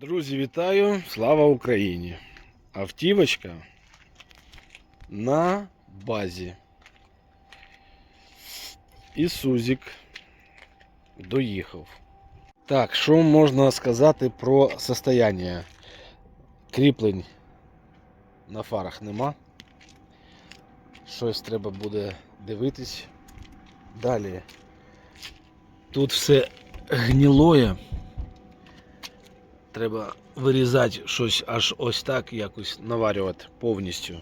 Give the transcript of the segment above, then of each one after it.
Друзі, вітаю! Слава Україні! Автівочка на базі. І Сузік доїхав. Так, що можна сказати про состояние? Кріплень на фарах нема. Щось треба буде дивитись. Далі. Тут все гнілоє. Треба вирізати щось аж ось так, якось наварювати повністю.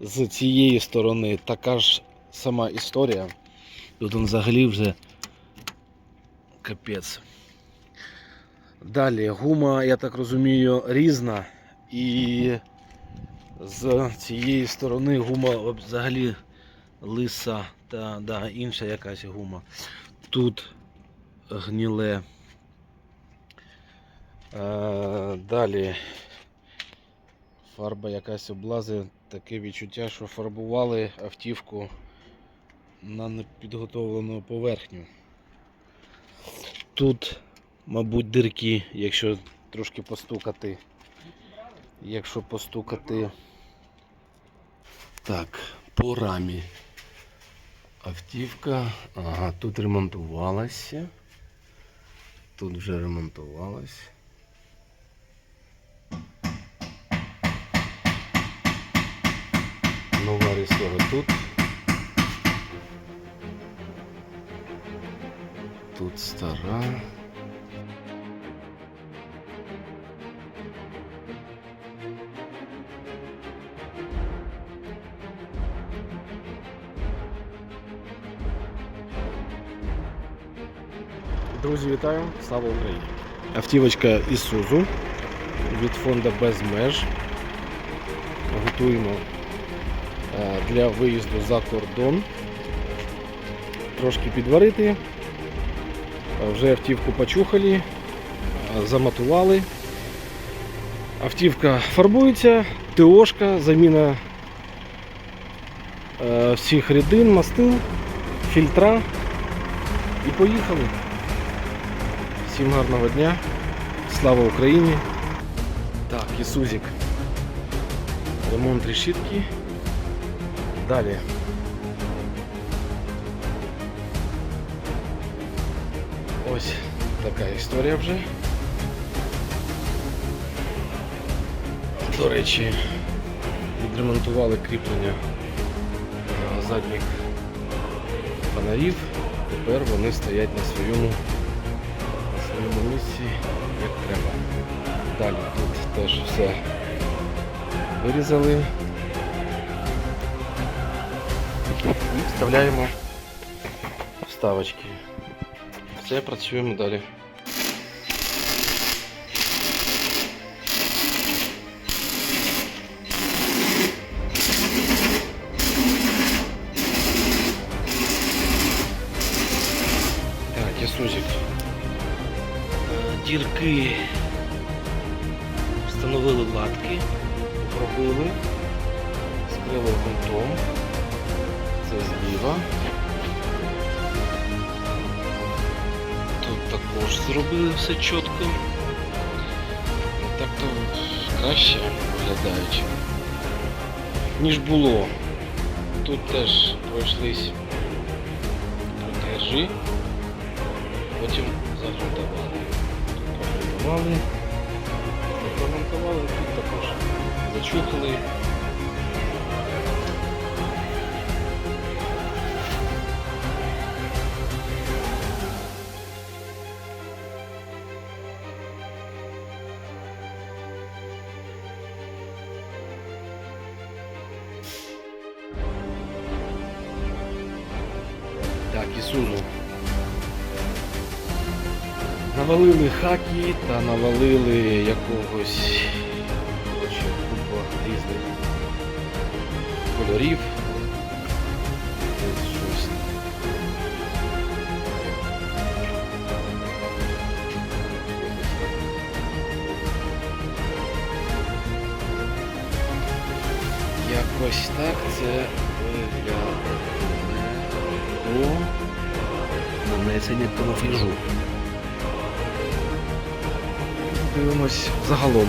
З цієї сторони така ж сама історія. Тут он взагалі вже капець. Далі гума, я так розумію, різна. І з цієї сторони гума взагалі лиса та да, інша якась гума. Тут гніле. Е, Далі фарба якась облазить, таке відчуття, що фарбували автівку на непідготовлену поверхню. Тут, мабуть, дирки, якщо трошки постукати. Якщо постукати. Так, по рамі. Автівка. Ага, тут ремонтувалася. Тут вже ремонтувалась. Нова тут. Тут стара. Друзі, вітаю! Слава Україні! Автівочка Ісузу від фонду Без меж. Готуємо для виїзду за кордон. Трошки підварити. Е, Вже автівку почухали, е, заматували. Автівка фарбується, ТОшка, заміна е, всіх рідин, мастил, фільтра. І поїхали. Всім гарного дня. Слава Україні! Так, Ісузік. Ремонт решітки. Далі. Ось така історія вже. До речі, відремонтували кріплення е, задніх фонарів. Тепер вони стоять на своєму на своєму місці як треба. Далі тут теж все вирізали і вставляємо вставочки. Все, працюємо далі. Так, Ісузик. Е, Дірки встановили латки, пробили, скрили грунтом. Це зліва. Тут також зробили все чітко. Так то краще виглядають, ніж було. Тут теж пройшлись протежі, потім загрунтували. Тут прогрунтували, прогрунтували, тут також зачухали. Ісузу. Навалили хакі та навалили якогось коротше, купа різних кольорів. Ось щось. Якось так це виглядає. О, нанесення камуфляжу. Дивимось загалом.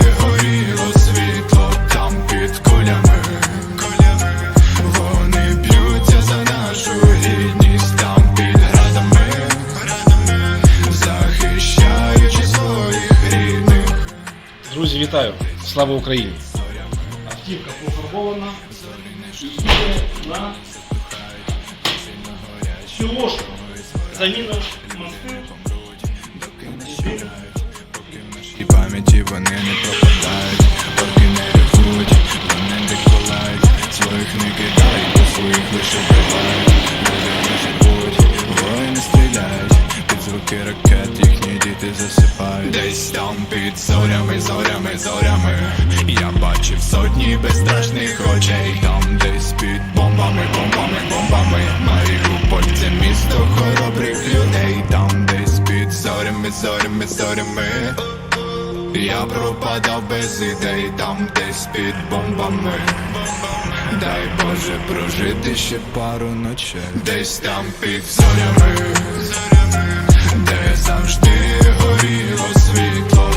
Слава Україні! Автівка пофарбована і їде на Кілошку. Заміна мости. І пам'яті вони не пропадають, поки не ревуть, вони деколають, своїх не кидають, своїх лише вбивають. Під ракет їхні діти засипають. Десь там під зорями, зорями, зорями. Я бачив сотні безстрашних очей, там десь під бомбами, бомбами, бомбами. Маріуполь це місто хоробрих людей, там десь під зорями, зорями, зорями. Я пропадав без ідей, там десь під бомбами. Дай Боже прожити ще пару ночей. Десь там під зорями, де завжди горіло світло,